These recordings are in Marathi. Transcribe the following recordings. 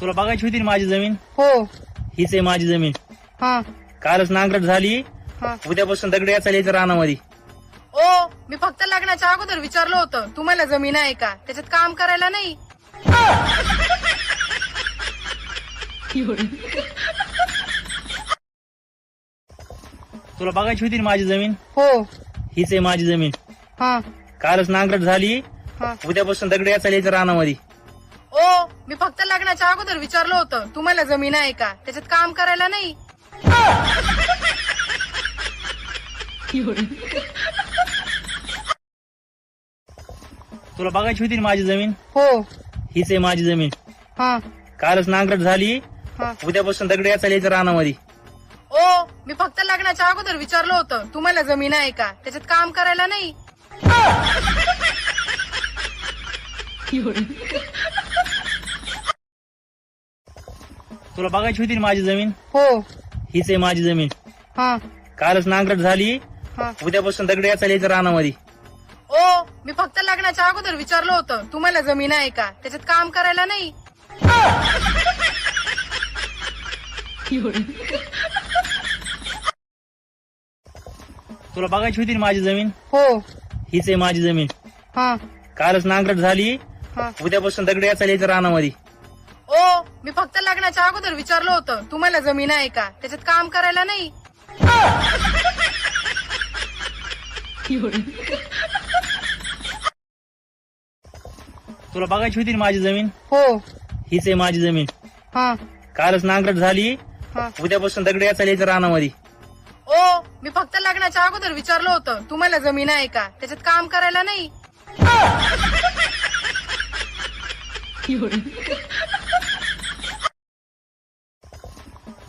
तुला बघायची होती ना माझी जमीन? हो. हीच आहे माझी जमीन. हा. कालच नांगरट झाली. हा. उद्यापासून दगड याचा यायचं रानामध्ये. ओ मी फक्त लग्नाच्या अगोदर विचारलं होतं तुम्हाला जमीन आहे का? त्याच्यात काम करायला नाही. तुला बघायची होती ना माझी जमीन? हो. हीच आहे माझी जमीन. हा. कालच नांगरट झाली. हा. उद्यापासून दगड याचा यायचं रानामध्ये. ओ मी फक्त लग्नाच्या अगोदर विचारलं होतं. तुम्हाला जमीन आहे का? त्याच्यात काम करायला नाही. तुला बघायची होती ना माझी जमीन? हो. हीच आहे माझी जमीन. हा. कालच नांगरट झाली. हा. उद्यापासून दगड याचा यायचं रानामध्ये. ओ मी फक्त लग्नाच्या अगोदर विचारलं होतं. तुम्हाला जमीन आहे का? त्याच्यात काम करायला नाही. तुला बघायची होती ना माझी जमीन? हो. हीच आहे माझी जमीन. हा. कालच नांगरट झाली. हा. उद्यापासून दगड याचा यायचं रानामध्ये. ओ मी फक्त लग्नाच्या अगोदर विचारलं होतं तुम्हाला जमीन आहे का? त्याच्यात काम करायला नाही. तुला बघायची होती ना माझी जमीन? हो. हीच आहे माझी जमीन. हा. कालच नांगरट झाली. हा. उद्यापासून दगड याचा यायचं रानामध्ये. ओ मी फक्त लग्नाच्या अगोदर विचारलं होतं तुम्हाला जमीन आहे का? त्याच्यात काम करायला नाही. तुला बघायची होती ना माझी जमीन? हो. हीच आहे माझी जमीन. हा. कालच नांगरट झाली. हा. उद्यापासून दगड याचा यायचं रानामध्ये. ओ मी फक्त लग्नाच्या अगोदर विचारलं होतं तुम्हाला जमीन आहे का? त्याच्यात काम करायला नाही.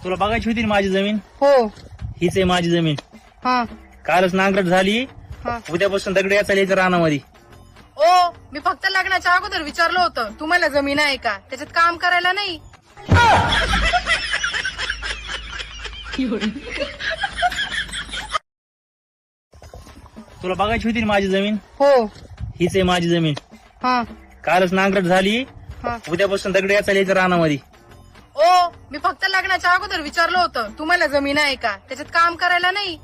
तुला बघायची होती ना माझी जमीन? हो. हीच आहे माझी जमीन. हा. कालच नांगरट झाली. हा. उद्यापासून दगड याचा यायचं रानामध्ये. ओ मी फक्त लग्नाच्या अगोदर विचारलं होतं तुम्हाला जमीन आहे का? त्याच्यात काम करायला नाही. तुला बघायची होती ना माझी जमीन? हो. हीच आहे माझी जमीन. हा. कालच नांगरट झाली. हा. उद्यापासून दगड याचा यायचं रानामध्ये. ओ मी फक्त लग्नाच्या अगोदर विचारलं होतं तुम्हाला जमीन आहे का? त्याच्यात काम करायला नाही.